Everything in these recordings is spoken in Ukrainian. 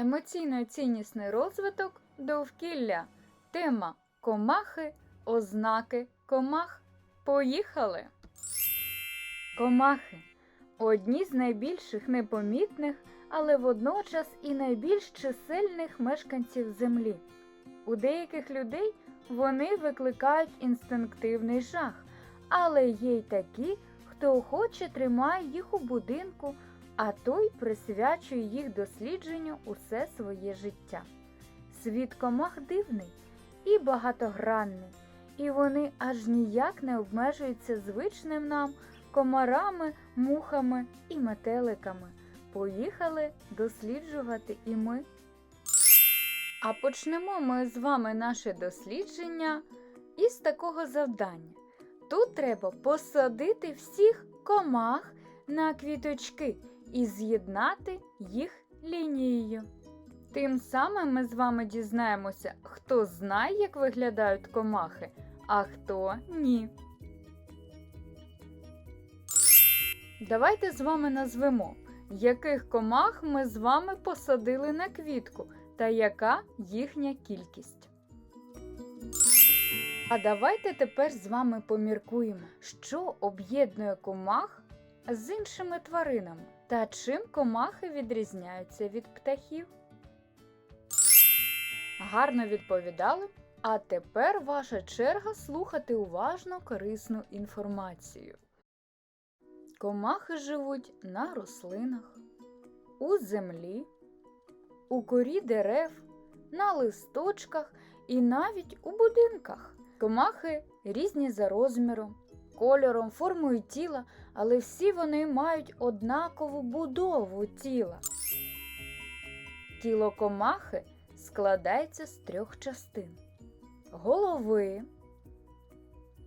Емоційно-ціннісний розвиток довкілля. Тема комахи, ознаки комах. Поїхали! Комахи одні з найбільших непомітних, але водночас і найбільш чисельних мешканців землі. У деяких людей вони викликають інстинктивний жах, але є й такі, хто охоче тримає їх у будинку, а той присвячує їх дослідженню усе своє життя. Світ комах дивний і багатогранний, і вони аж ніяк не обмежуються звичним нам комарами, мухами і метеликами. Поїхали досліджувати і ми. А почнемо ми з вами наше дослідження із такого завдання. Тут треба посадити всіх комах на квіточки і з'єднати їх лінією. Тим самим ми з вами дізнаємося, хто знає, як виглядають комахи, а хто ні. Давайте з вами назвемо, яких комах ми з вами посадили на квітку та яка їхня кількість. А давайте тепер з вами поміркуємо, що об'єднує комах з іншими тваринами та чим комахи відрізняються від птахів. Гарно відповідали. А тепер ваша черга слухати уважно корисну інформацію. Комахи живуть на рослинах, у землі, у корі дерев, на листочках і навіть у будинках. Комахи різні за розміром, кольором, формою тіла, але всі вони мають однакову будову тіла. Тіло комахи складається з трьох частин: голови,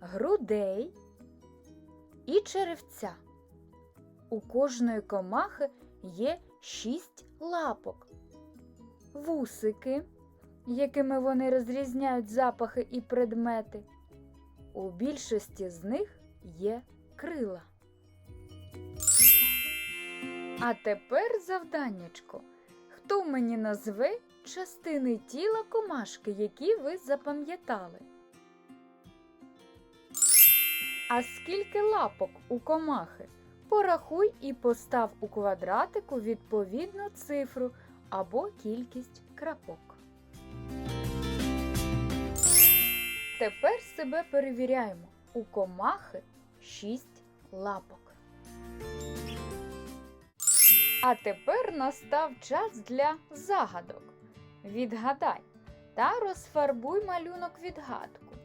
грудей і черевця. У кожної комахи є шість лапок, вусики, якими вони розрізняють запахи і предмети. У більшості з них є крила. А тепер завданнячко. Хто мені назве частини тіла комашки, які ви запам'ятали? А скільки лапок у комахи? Порахуй і постав у квадратику відповідну цифру або кількість крапок. Тепер себе перевіряємо. У комахи 6 лапок. А тепер настав час для загадок. Відгадай та розфарбуй малюнок відгадку.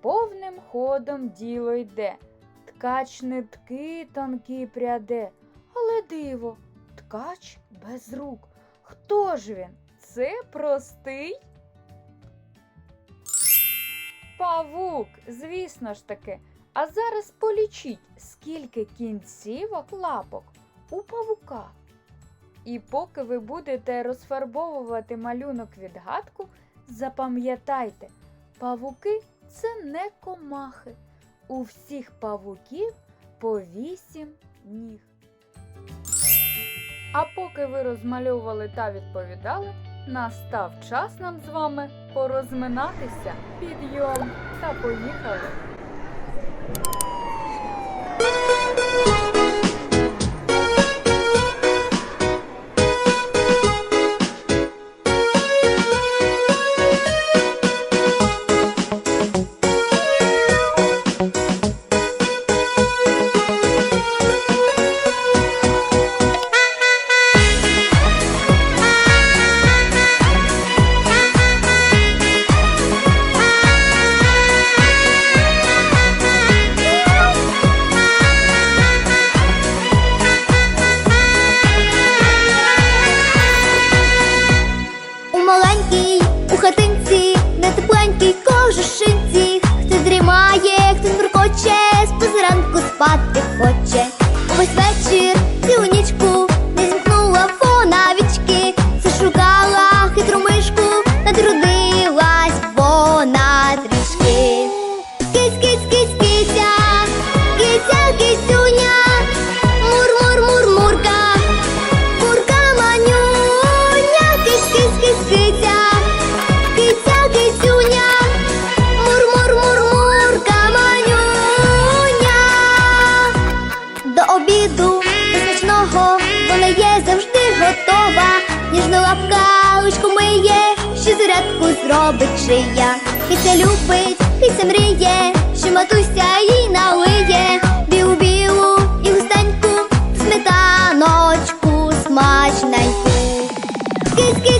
Повним ходом діло йде. Ткач нитки тонкі пряде, але диво, ткач без рук. Хто ж він? Це простий? Павук, звісно ж таки. А зараз полічіть, скільки кінцівок лапок у павука. І поки ви будете розфарбовувати малюнок відгадку, запам'ятайте, павуки це не комахи. У всіх павуків по вісім ніг. А поки ви розмальовували та відповідали, настав час нам з вами порозминатися. Підйом та поїхали! У у хатинці, на тепленькій кожушинці, хто дрімає, хто муркоче, з позранку спати хоче. Увесь вечір, цілу нічку, не зімкнула вона вічки, зашукала хитру мишку, натрудилась вона трішки. Кись, кись, кись, кися, кися, кисюня, смаку до вона є завжди готова. Ніжну лапкалочку миє, ще зарядку зробить шия. Піця любить, піця мріє, що матуся їй налиє. Білу-білу і густеньку, сметаночку смачненьку. Кись-кись!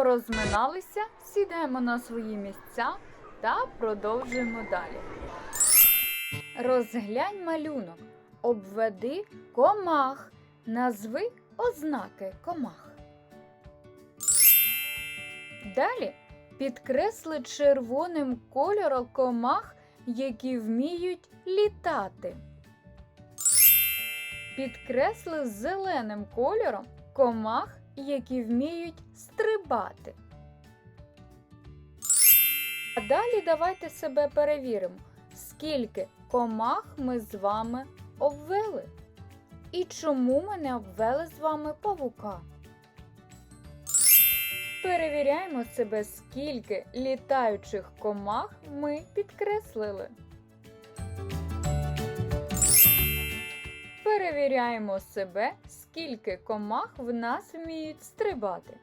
Порозминалися, сідаємо на свої місця та продовжуємо далі. Розглянь малюнок, обведи комах, назви ознаки комах. Далі підкресли червоним кольором комах, які вміють літати. Підкресли зеленим кольором комах, які вміють стрибати. А далі давайте себе перевіримо, скільки комах ми з вами обвели. І чому ми не обвели з вами павука. Перевіряємо себе, скільки літаючих комах ми підкреслили. Перевіряємо себе, скільки комах в нас вміють стрибати.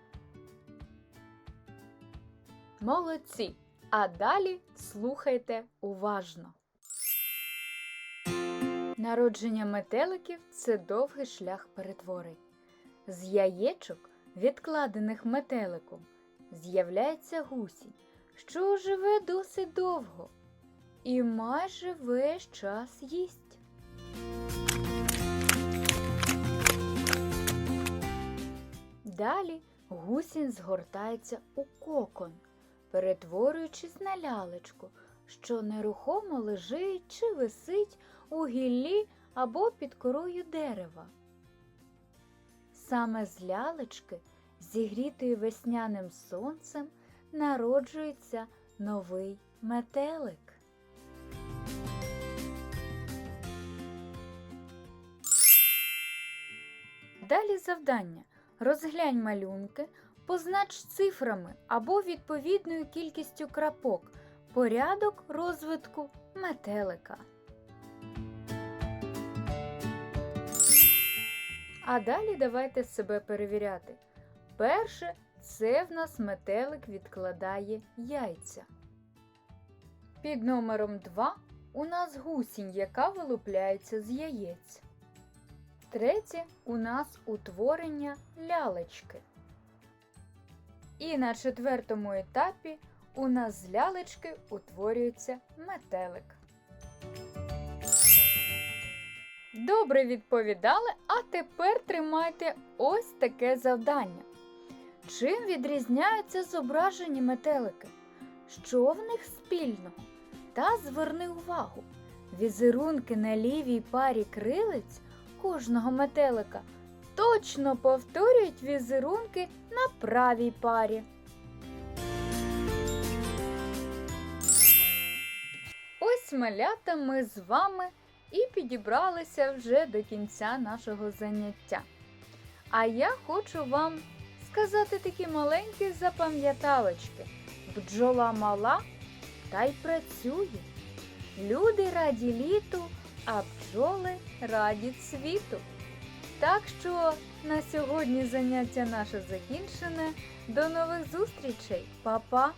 Молодці! А далі слухайте уважно. Народження метеликів це довгий шлях перетворень. З яєчок, відкладених метеликом, з'являється гусінь, що живе досить довго і майже весь час їсть. Далі гусінь згортається у кокон, перетворюючись на лялечку, що нерухомо лежить чи висить у гіллі або під корою дерева. Саме з лялечки, зігрітої весняним сонцем, народжується новий метелик. Далі завдання. Розглянь малюнки, познач цифрами або відповідною кількістю крапок порядок розвитку метелика. А далі давайте себе перевіряти. Перше це в нас метелик відкладає яйця. Під номером 2 у нас гусінь, яка вилупляється з яєць. Третє у нас утворення лялечки. І на четвертому етапі у нас з лялечки утворюється метелик. Добре відповідали, а тепер тримайте ось таке завдання. Чим відрізняються зображені метелики? Що в них спільного? Та зверни увагу, візерунки на лівій парі крилиць кожного метелика точно повторюють візерунки на правій парі. Ось малята ми з вами і підібралися вже до кінця нашого заняття. А я хочу вам сказати такі маленькі запам'яталочки. Бджола мала та й працює. Люди раді літу, а бджоли раді цвіту. Так що на сьогодні заняття наше закінчене. До нових зустрічей, Па-па!